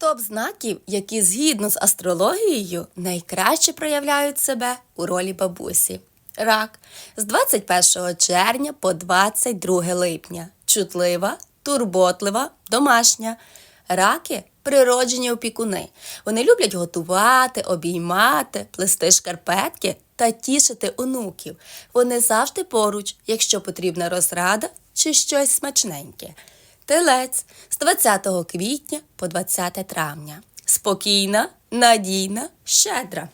Топ знаків, які згідно з астрологією найкраще проявляють себе у ролі бабусі. Рак з 21 червня по 22 липня. Чутлива, турботлива, домашня. Раки природжені опікуни. Вони люблять готувати, обіймати, плести шкарпетки та тішити онуків. Вони завжди поруч, якщо потрібна розрада чи щось смачненьке. Телець з 20 квітня по 20 травня. Спокійна, надійна, щедра.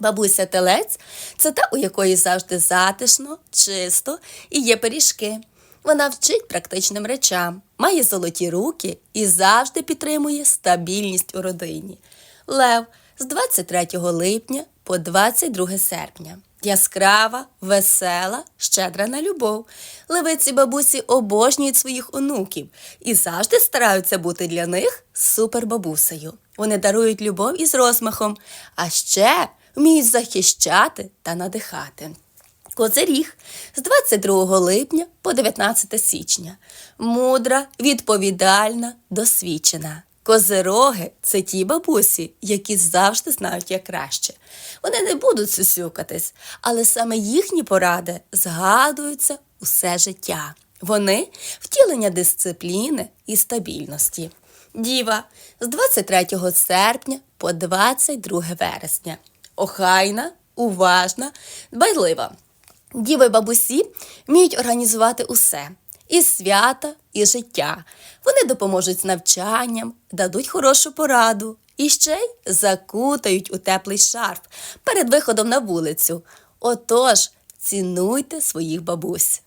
Бабуся телець це та, у якої завжди затишно, чисто і є пиріжки. Вона вчить практичним речам, має золоті руки і завжди підтримує стабільність у родині. Лев з 23 липня по 22 серпня. Яскрава, весела, щедра на любов. Левиці бабусі обожнюють своїх онуків і завжди стараються бути для них супербабусею. Вони дарують любов із розмахом, а ще вміють захищати та надихати. Козиріг з 22 липня по 19 січня. Мудра, відповідальна, досвідчена. Козироги це ті бабусі, які завжди знають як краще. Вони не будуть сюсюкатись, але саме їхні поради згадуються усе життя. Вони втілення дисципліни і стабільності. Діва з 23 серпня по 22 вересня. Охайна, уважна, дбайлива. Діви бабусі вміють організувати усе і свята, і життя. Вони допоможуть з навчанням, дадуть хорошу пораду і ще й закутають у теплий шарф перед виходом на вулицю. Отож, цінуйте своїх бабусь.